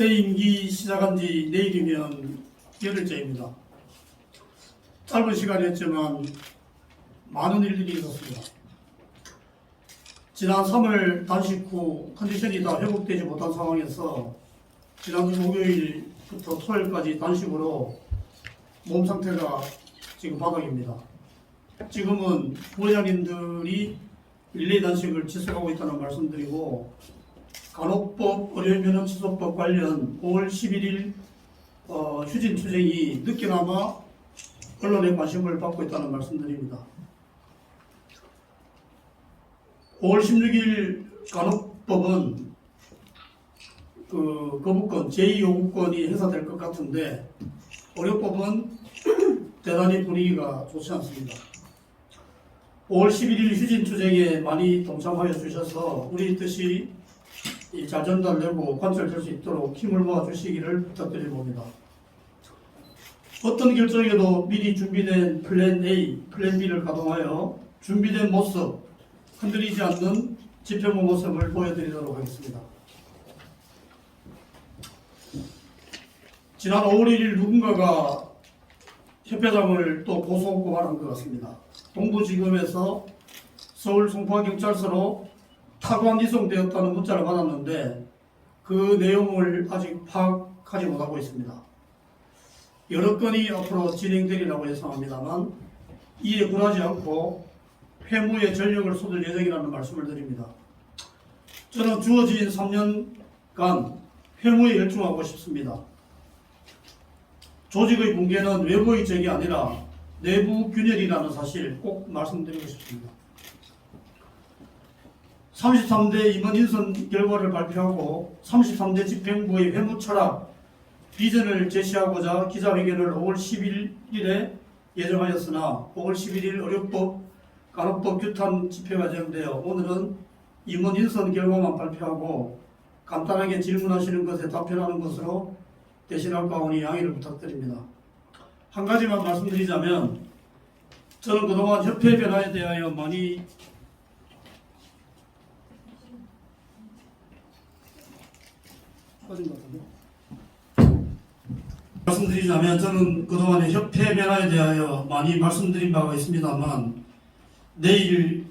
새 임기 시작한 지 내일이면 열흘째입니다. 짧은 시간이었지만 많은 일들이 있었습니다. 지난 3월 단식 후 컨디션이 다 회복되지 못한 상황에서 지난주 목요일부터 토요일까지 단식으로 몸 상태가 지금 바닥입니다. 지금은 부회장님들이 릴레이 단식을 지속하고 있다는 말씀드리고 간호법 의료면허 취소법 관련 5월 11일 어, 휴진 투쟁이 늦게나마 언론의 관심을 받고 있다는 말씀드립니다. 5월 16일 간호법은 그 거부권, 제2요구권이 행사될 것 같은데 의료법은 대단히 분위기가 좋지 않습니다. 5월 11일 휴진 투쟁에 많이 동참하여 주셔서 우리 뜻이 이잘 전달되고 관철될 수 있도록 힘을 모아 주시기를 부탁드립니다. 어떤 결정에도 미리 준비된 플랜 A, 플랜 B를 가동하여 준비된 모습, 흔들리지 않는 지표모 모습을 보여드리도록 하겠습니다. 지난 5월 1일 누군가가 협회장을 또 고소 고발한 것 같습니다. 동부지검에서 서울 송파경찰서로 타관 이송되었다는 문자를 받았는데 그 내용을 아직 파악하지 못하고 있습니다. 여러 건이 앞으로 진행되리라고 예상합니다만 이에 굴하지 않고 회무에 전력을 쏟을 예정이라는 말씀을 드립니다. 저는 주어진 3년간 회무에 열중하고 싶습니다. 조직의 붕괴는 외부의 적이 아니라 내부 균열이라는 사실 꼭 말씀드리고 싶습니다. 33대 임원 인선 결과를 발표하고 33대 집행부의 회무 철학, 비전을 제시하고자 기자회견을 5월 11일에 예정하였으나 5월 11일 의료법, 간호법 규탄 집회가 예정되어 오늘은 임원 인선 결과만 발표하고 간단하게 질문하시는 것에 답변하는 것으로 대신할까오니 양해를 부탁드립니다. 한 가지만 말씀드리자면 저는 그동안 협회 변화에 대하여 많이 꺼진 것 같은데? 말씀드리자면 저는 그동안의 협회 변화에 대하여 많이 말씀드린 바가 있습니다만 내일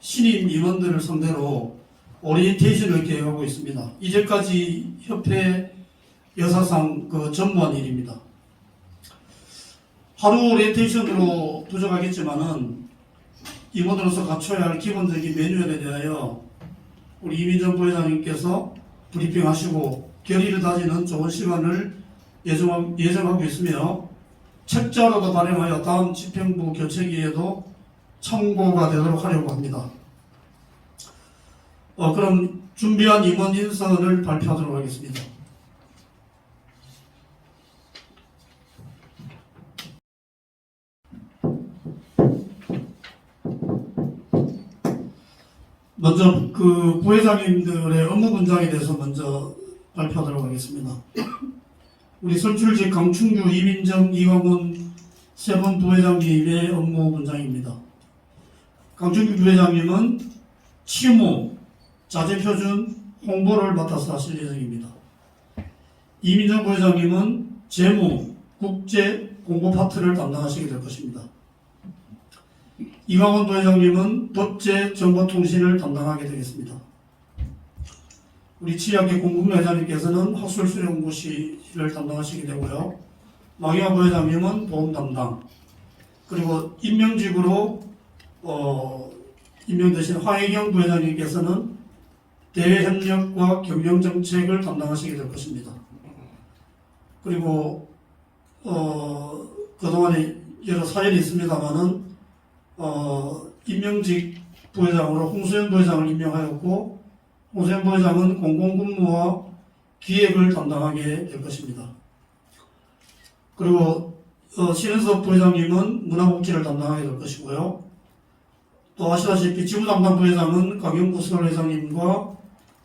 신임 임원들을 상대로 오리엔테이션을 계획하고 있습니다. 이제까지 협회 여사상 그 전무한 일입니다. 하루 오리엔테이션으로 부족하겠지만은 임원으로서 갖춰야 할 기본적인 매뉴얼에 대하여 우리 이민정 부회장님께서 브리핑하시고 결의를 다지는 좋은 시간을 예정, 예정하고 있으며 책자로도 발행하여 다음 집행부 교체기에도 참고가 되도록 하려고 합니다. 어, 그럼 준비한 임원 인선을 발표하도록 하겠습니다. 먼저 그 부회장님들의 업무 분장에 대해서 먼저 발표하도록 하겠습니다. 우리 설출직 강충규, 이민정, 이광훈 세 분 부회장님의 업무 분장입니다. 강충규 부회장님은 치무, 자재표준, 홍보를 맡아서 하실 예정입니다. 이민정 부회장님은 재무, 국제, 공보 파트를 담당하시게 될 것입니다. 이광원 부회장님은 법제 정보통신을 담당하게 되겠습니다. 우리 치약의 공군 회장님께서는 학술수령부실을 담당하시게 되고요. 망희아 부회장님은 보험 담당 그리고 임명직으로 어, 임명되신 화혜경 부회장님께서는 대외협력과 경영정책을 담당하시게 될 것입니다. 그리고 어, 그동안에 여러 사연이 있습니다만은 어, 임명직 부회장으로 홍수현 부회장을 임명하였고 홍수현 부회장은 공공근무와 기획을 담당하게 될 것입니다. 그리고 어, 신현석 부회장님은 문화복지를 담당하게 될 것이고요. 또 아시다시피 지부 담당 부회장은 강영구 서울회장님과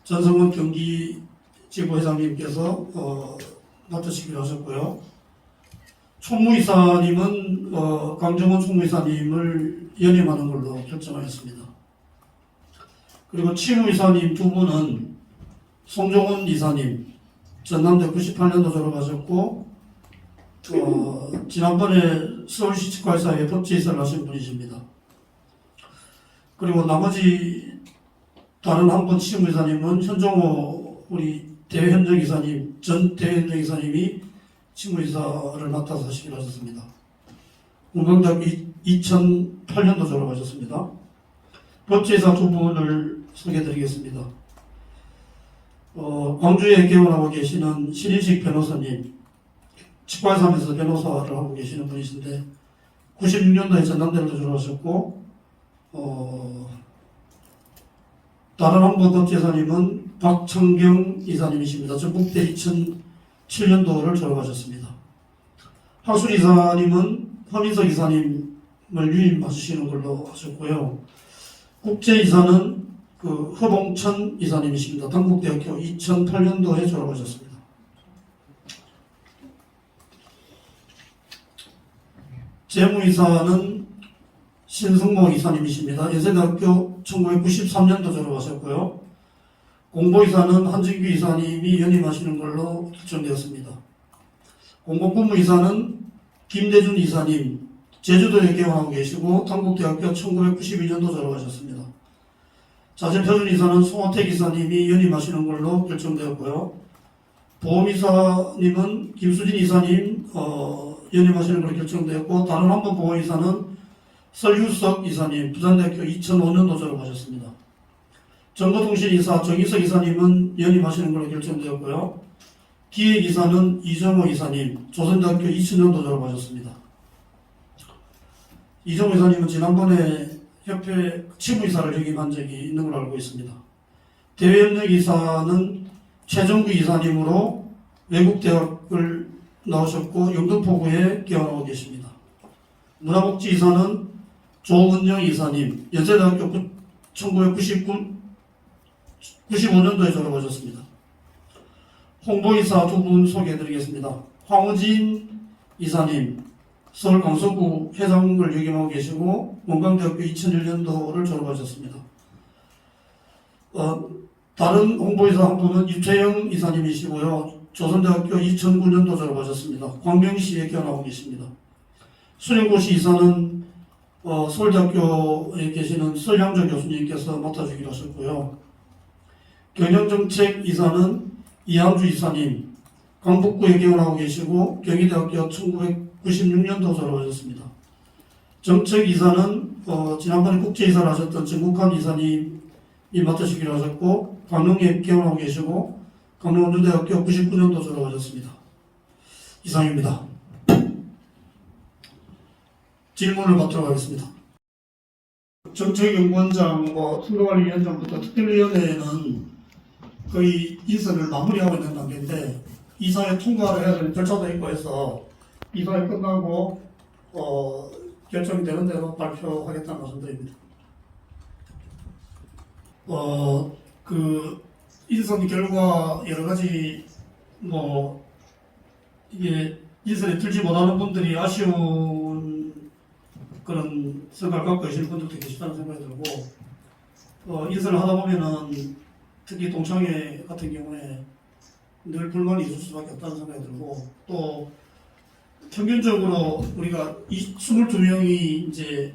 전성훈 경기 지부 회장님께서 어, 맡으시기로 하셨고요. 총무이사님은 어, 강정원 총무이사님을 연임하는 걸로 결정하였습니다. 그리고 치무이사님 두 분은 송정훈 이사님, 전남대 98년도 졸업하셨고 어, 지난번에 서울시 치과의사회 법제이사를 하신 분이십니다. 그리고 나머지 다른 한 분 치무이사님은 현종호 우리 대현정 이사님 전 대현정 이사님이 치무이사를 맡아서 하시기로 하셨습니다. 공강대학교 2008년도 졸업하셨습니다. 법제이사 두 분을 소개해드리겠습니다. 어, 광주에 개원하고 계시는 신인식 변호사님, 치과의사면서 변호사를 하고 계시는 분이신데 96년도에 전남대를 졸업하셨고 어, 다른 한 분 법제사님은 박청경 이사님이십니다. 전북대 2007년도를 졸업하셨습니다. 하술 이사님은 허민석 이사님을 유임 봐주시는 걸로 하셨고요. 국제 이사는 그 허봉천 이사님이십니다. 당국대학교 2008년도에 졸업하셨습니다. 재무이사는 신승모 이사님이십니다. 연세대학교 1993년도 졸업하셨고요. 공보이사는 한진규 이사님이 연임하시는 걸로 결정되었습니다. 공공근무이사는 김대준 이사님, 제주도에 개원하고 계시고 당국대학교 1992년도 졸업하셨습니다. 자재표준 이사는 송호택 이사님이 연임하시는 걸로 결정되었고요. 보험이사님은 김수진 이사님 어, 연임하시는 걸로 결정되었고 다른 한 분 보험이사는 설유석 이사님 부산대학교 2005년도 졸업하셨습니다. 정보통신이사 정희석 이사님은 연임하시는 걸로 결정되었고요. 기획이사는 이정호 이사님 조선대학교 2000년도 졸업하셨습니다. 이정호 이사님은 지난번에 협회 치부이사를 역임한 적이 있는 걸로 알고 있습니다. 대외협력 이사는 최정구 이사님으로 외국대학을 나오셨고 영등포구에 개원하고 계십니다. 문화복지 이사는 조은영 이사님, 연세대학교 1999, 95년도에 졸업하셨습니다. 홍보이사 두 분 소개해드리겠습니다. 황우진 이사님, 서울 강서구 회장을 역임하고 계시고 원광대학교 2001년도를 졸업하셨습니다. 어, 다른 홍보이사 한 분은 유채영 이사님이시고요. 조선대학교 2009년도 졸업하셨습니다. 광명시에 개원하고 계십니다. 수령고시 이사는 어, 서울대학교에 계시는 설양조 교수님께서 맡아주기로 하셨고요. 경영정책 이사는 이항주 이사님, 강북구에 개원하고 계시고 경희대학교 1996년도 졸업하셨습니다. 정책 이사는 어, 지난번에 국제 이사를 하셨던 정국환 이사님이 맡으시기로 하셨고 강릉에 개원하고 계시고 강릉원주대학교 99년도 졸업하셨습니다. 이상입니다. 질문을 받도록 하겠습니다. 정책연구원장과 선거관리위원장부터 특별위원회는 거의 인선을 마무리하고 있는 단계인데 이사회 통과를 해야 되는 절차도 있고 해서 이사회 끝나고 어, 결정이 되는 대로 발표하겠다는 말씀드립니다. 어, 그 인선 결과 여러 가지 뭐 이게 인선에 들지 못하는 분들이 아쉬운 그런 생각을 갖고 계시는 분들도 계시다는 생각이 들고 어, 인선을 하다 보면은 특히 동창회 같은 경우에 늘 불만이 있을 수밖에 없다는 생각이 들고 또 평균적으로 우리가 이 22명이 이제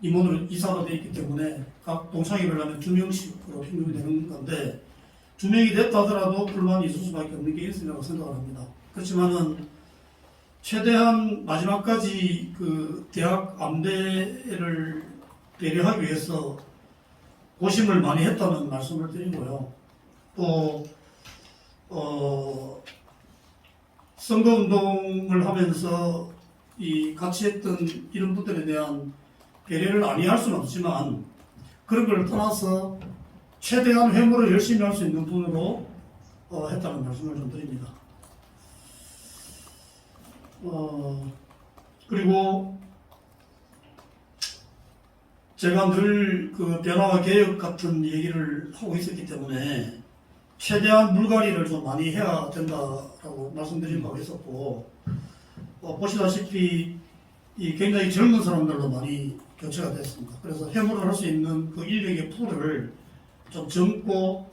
임원으로 이사가 되어 있기 때문에 각 동창회를 하면 두 명씩으로 평균이 되는 건데 두 명이 됐다 하더라도 불만이 있을 수밖에 없는 게 인선이라고 생각을 합니다. 그렇지만은 최대한 마지막까지 그 대학 안배를 배려하기 위해서 고심을 많이 했다는 말씀을 드리고요. 또, 어, 선거운동을 하면서 이 같이 했던 이런 분들에 대한 배려를 아니할 수는 없지만 그런 걸 떠나서 최대한 회무를 열심히 할 수 있는 분으로 어, 했다는 말씀을 좀 드립니다. 어, 그리고 제가 늘 그 변화와 개혁 같은 얘기를 하고 있었기 때문에 최대한 물갈이를 좀 많이 해야 된다라고 말씀드린 바가 있었고 어, 보시다시피 이 굉장히 젊은 사람들로 많이 교체가 됐습니다. 그래서 해무를 할수 있는 그 인력의 풀을 좀 젊고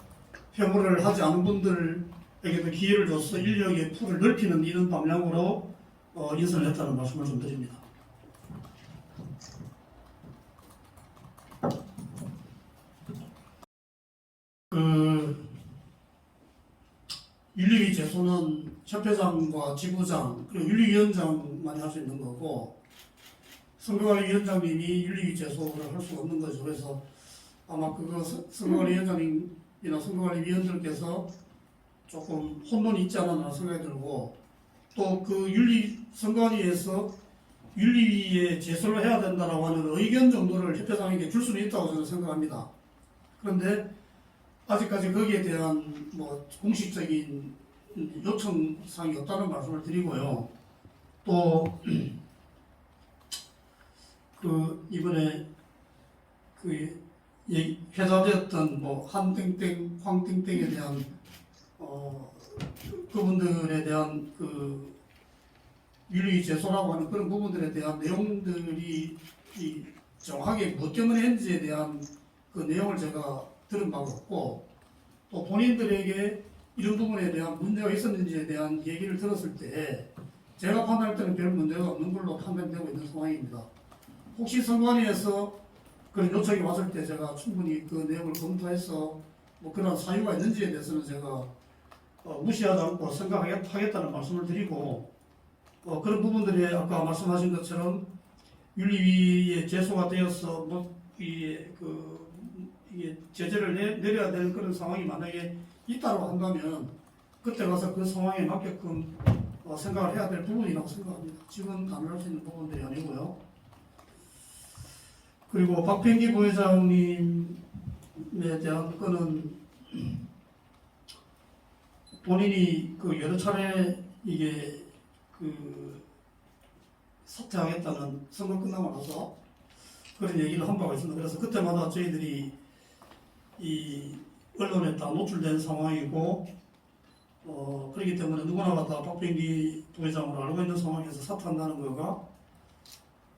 해무를 하지 않은 분들에 에게도 기회를 줘서 인력의 풀을 넓히는 이런 방향으로 어, 인선을 했다는 말씀을 좀 드립니다. 그 윤리위 제 소는 협회장과 지부장 그리고 윤리위원장만이 할 수 있는 거고 선거관리위원장님이 윤리위 제소를 할 수가 없는 거죠. 그래서 아마 그거 선- 선거관리위원장님이나 선거관리위원들께서 조금 혼돈이 있지 않았나 생각이 들고 또 그 윤리 선거관위에서 윤리위에 제소를 해야 된다라고 하는 의견 정도를 협회장에게 줄 수는 있다고 저는 생각합니다. 그런데 아직까지 거기에 대한 뭐 공식적인 요청사항이 없다는 말씀을 드리고요. 또 그 이번에 그 회자되었던 뭐 한땡땡, 황땡땡에 대한 어 그분들에 대한 그 윤리 제소라고 하는 그런 부분들에 대한 내용들이 이 정확하게 뭐 때문에 했는지에 대한 그 내용을 제가 들은 바가 없고 또 본인들에게 이런 부분에 대한 문제가 있었는지에 대한 얘기를 들었을 때 제가 판단할 때는 별 문제가 없는 걸로 판단되고 있는 상황입니다. 혹시 선관위에서 그런 요청이 왔을 때 제가 충분히 그 내용을 검토해서 뭐 그런 사유가 있는지에 대해서는 제가 어, 무시하지 않고 생각하겠다는 말씀을 드리고 어, 그런 부분들이 아까 말씀하신 것처럼 윤리위에 제소가 되어서 뭐 이게 그 이게 제재를 내, 내려야 되는 그런 상황이 만약에 있다고 한다면 그때 가서 그 상황에 맞게끔 어, 생각을 해야 될 부분이라고 생각합니다. 지금 가능할 수 있는 부분들이 아니고요. 그리고 박병기 부회장님에 대한 거는 본인이 그 여러 차례 이게 그 사퇴하겠다는 선거 끝나고 나서 그런 얘기를 한 바가 있습니다. 그래서 그때마다 저희들이 이 언론에 다 노출된 상황이고 어 그렇기 때문에 누구나가 다 박병기 부회장으로 알고 있는 상황에서 사퇴한다는 거가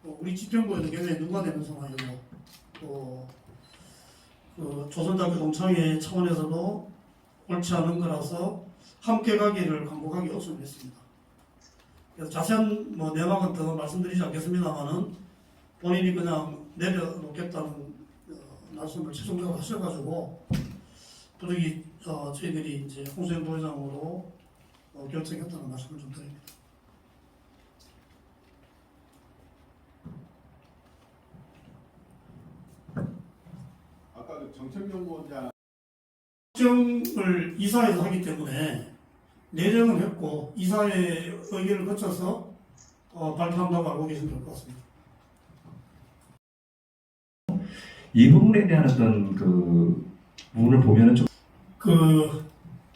어, 우리 집행부에도 굉장히 누가 되는 상황이고 또 그 조선대학교 동창회 차원에서도 옳지 않은 거라서 함께 가기를 강곡하게 요청했습니다. 그래서 자세한 뭐 내막은 더 말씀드리지 않겠습니다만은 본인이 그냥 내려놓겠다는 어, 말씀을 최종적으로 하셔가지고 도저히 어, 저희들이 이제 홍수현 부회장으로 어, 결정했다는 말씀을 좀 드립니다. 아까 그 정책연구원장 결정을 이사회에서 하기 때문에 내정은 했고 이사회 의견을 거쳐서 어, 발표한다고 알고 계시면 될 것 같습니다. 이 부분에 대한 어떤 그 부분을 보면은 좀 그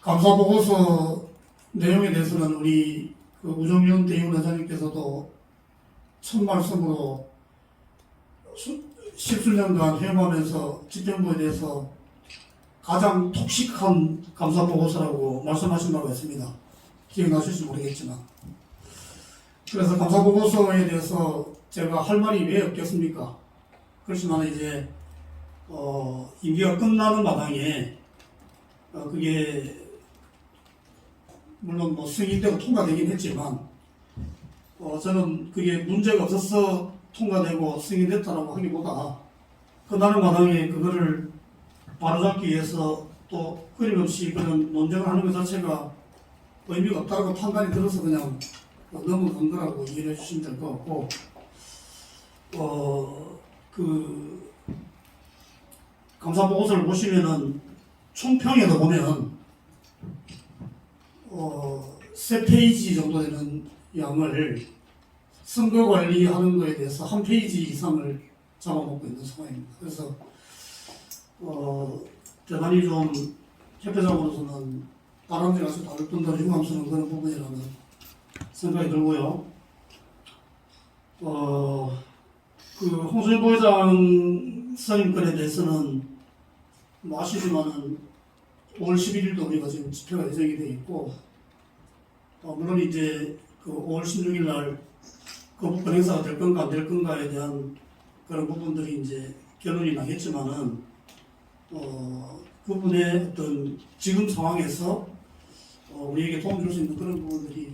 감사 보고서 내용에 대해서는 우리 그 우정윤 대의원 회장님께서도 첫 말씀으로 수- 십수 년간 회무하면서 집행부에 대해서 가장 톡식한 감사 보고서라고 말씀하신 바가 있습니다. 기억나실지 모르겠지만. 그래서 감사 보고서에 대해서 제가 할 말이 왜 없겠습니까? 그렇지만 이제 어, 임기가 끝나는 마당에 어, 그게 물론 뭐 승인되고 통과되긴 했지만 어, 저는 그게 문제가 없어서 통과되고 승인됐다라고 하기보다 끝나는 마당에 그거를 바로잡기 위해서 또 끊임없이 그런 논쟁을 하는 것 자체가 의미가 없다고 판단이 들어서 그냥 넘어간 거라고 이해해 주시면 될 것 같고 어, 그 감사 보고서를 보시면은 총평에도 보면 어, 세 페이지 정도 되는 양을 선거 관리하는 거에 대해서 한 페이지 이상을 잡아먹고 있는 상황입니다. 그래서 어, 대단히 좀 협회장으로서는 바람쥐 가서 다를 뿐더러 유감스러운 그런 부분이라는 생각이 들고요. 어, 그 홍수일 부회장 선임 건에 대해서는 뭐 아시지만은 5월 11일도 우리가 지금 집회가 예정이 돼 있고 어, 물론 이제 그 5월 16일 날 거부권 행사가 될 건가 안 될 건가에 대한 그런 부분들이 이제 결론이 나겠지만은 어, 그분의 어떤 지금 상황에서 어, 우리에게 도움 줄 수 있는 그런 부분들이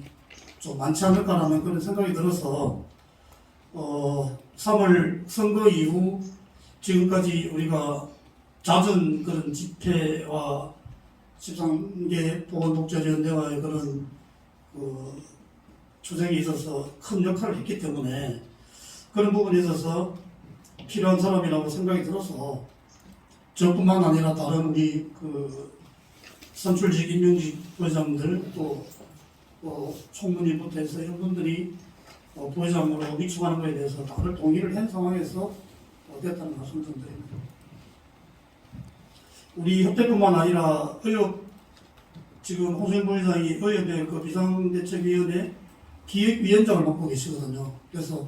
좀 많지 않을까라는 그런 생각이 들어서 어, 3월 선거 이후 지금까지 우리가 잦은 그런 집회와 13개 보건독재위원회와의 그런 그 투쟁에 있어서 큰 역할을 했기 때문에 그런 부분에 있어서 필요한 사람이라고 생각이 들어서 저뿐만 아니라 다른 우리 그 선출직 임명직 부회장들 또 어, 총무님부터 해서 이런 분들이 어, 부회장으로 위촉하는 것에 대해서 다들 동의를 한 상황에서 어, 됐다는 말씀 좀 드립니다. 우리 협회뿐만 아니라 의협 지금 홍수현 부회장이 의협의 그 비상대책위원회 기획위원장을 맡고 계시거든요. 그래서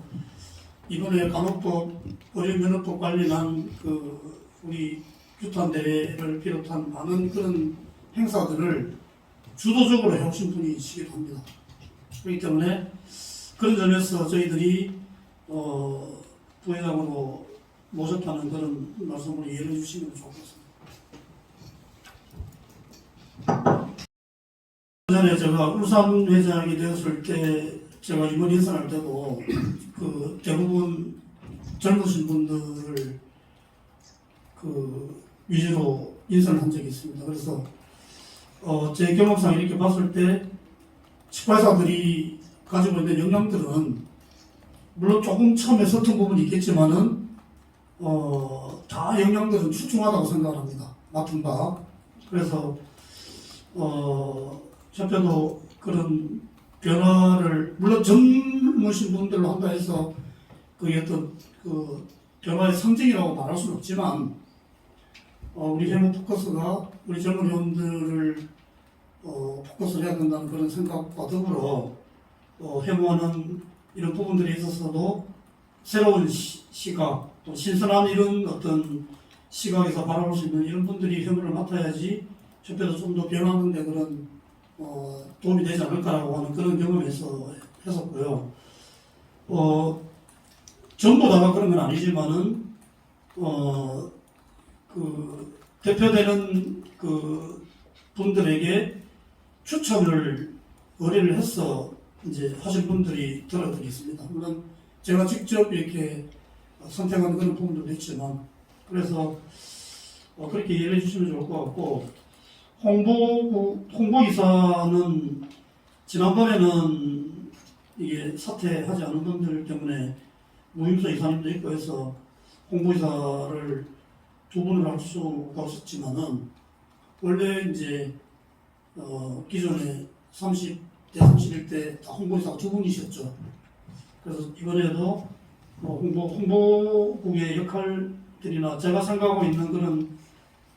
이번에 간호법 의료면허법 관련한 그 우리 규탄 대회를 비롯한 많은 그런 행사들을 주도적으로 해오신 분이시기도 합니다. 그렇기 때문에 그런 점에서 저희들이 어, 부회장으로 모셨다는 그런 말씀을 이해해 주시면 좋겠습니다. 전에 제가 울산 회장이 되었을 때 제가 임원 인사할 때도 그 대부분 젊으신 분들을 그 위주로 인사를 한 적이 있습니다. 그래서 어, 제 경험상 이렇게 봤을 때 치과의사들이 가지고 있는 역량들은 물론 조금 처음에 서툰 부분이 있겠지만은 어, 다 역량들은 출중하다고 생각합니다. 맡은 바. 그래서 어, 협회도 그런 변화를 물론 젊으신 분들로 한다 해서 그게 어떤 그 변화의 상징이라고 말할 수는 없지만 어, 우리 회무 포커스가 우리 젊은 회원들을 어, 포커스를 해야 된다는 그런 생각과 더불어 어, 회무하는 이런 부분들에 있어서도 새로운 시, 시각 또 신선한 이런 어떤 시각에서 바라볼 수 있는 이런 분들이 회무를 맡아야지 협회도 좀 더 변하는 데 그런 어, 도움이 되지 않을까라고 하는 그런 경험에서 했었고요. 어, 전부 다가 그런 건 아니지만은 어, 그 대표되는 그 분들에게 추천을 의뢰를 해서 이제 하신 분들이 들어들이 있습니다. 물론 제가 직접 이렇게 선택한 그런 부분들도 있지만 그래서 어, 그렇게 이해해 주시면 좋을 것 같고 홍보 홍보이사는 지난번에는 이게 사퇴하지 않은 분들 때문에 무임소 이사님도 있고 해서 홍보이사를 두 분을 할 수가 없었지만은 원래 이제 어 기존에 30대 31대 다 홍보이사가 두 분이셨죠. 그래서 이번에도 뭐 홍보 홍보국의 역할들이나 제가 생각하고 있는 그런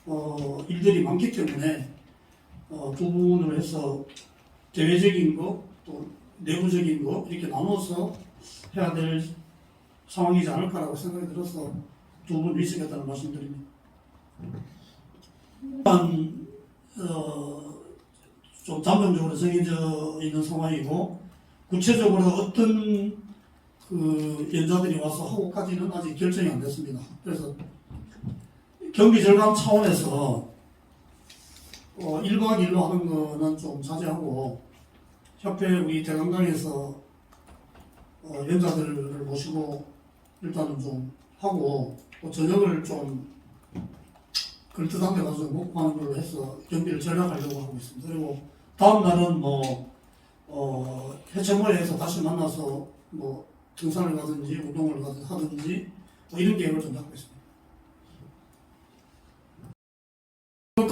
어 일들이 많기 때문에 어, 두 분으로 해서 대외적인 거 또 내부적인 거 이렇게 나눠서 해야 될 상황이지 않을까라고 생각이 들어서 두 분 위치겠다는 말씀드립니다. 일단 어, 좀 잠정적으로 정해져 있는 상황이고 구체적으로 어떤 그 연자들이 와서 하고까지는 아직 결정이 안 됐습니다. 그래서 경비 절감 차원에서 어, 1박 2일로 하는 거는 좀 자제하고 협회 우리 대강당에서 어, 연자들을 모시고 일단은 좀 하고 또 저녁을 좀 걸뜻한 데 가서 먹고 하는 걸로 해서 경비를 절약하려고 하고 있습니다. 그리고 다음 날은 뭐 어, 해체모에서 다시 만나서 뭐 등산을 가든지 운동을 가든- 하든지 뭐 이런 계획을 좀 잡고 있습니다.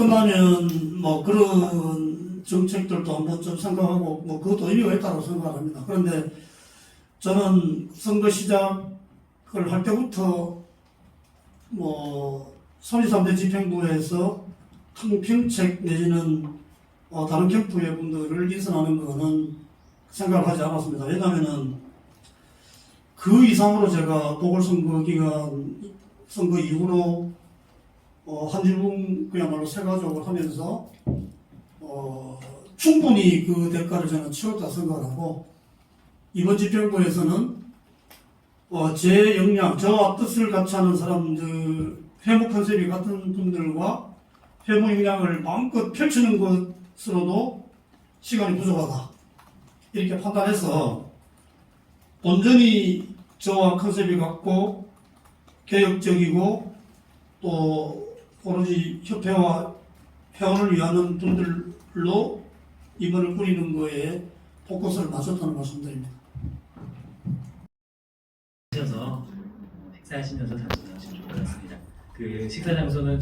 끝나면 뭐 그런 정책들도 한번 좀 생각하고 뭐 그것도 의미가 있다고 생각합니다. 그런데 저는 선거 시작을 할 때부터 뭐 33대 집행부에서 통평책 내지는 어, 다른 캠프의 분들을 인선하는 거는 생각하지 않았습니다. 왜냐하면은 그 이상으로 제가 보궐선거 기간 선거 이후로 어, 한지붕 그야말로 세가족을 하면서 어, 충분히 그 대가를 저는 치렀다 생각을 하고 이번 집행부에서는 어, 제 역량, 저와 뜻을 같이 하는 사람들, 회무 컨셉이 같은 분들과 회무 역량을 마음껏 펼치는 것으로도 시간이 부족하다. 이렇게 판단해서 온전히 저와 컨셉이 같고 개혁적이고 또 오로지 협회와 회원을 위하는 분들로 임원을 꾸리는 거에 포커스를 맞췄다는 말씀드립니다. 하셔서 식사하시면서 좋을 것 같습니다. 그 식사 장소는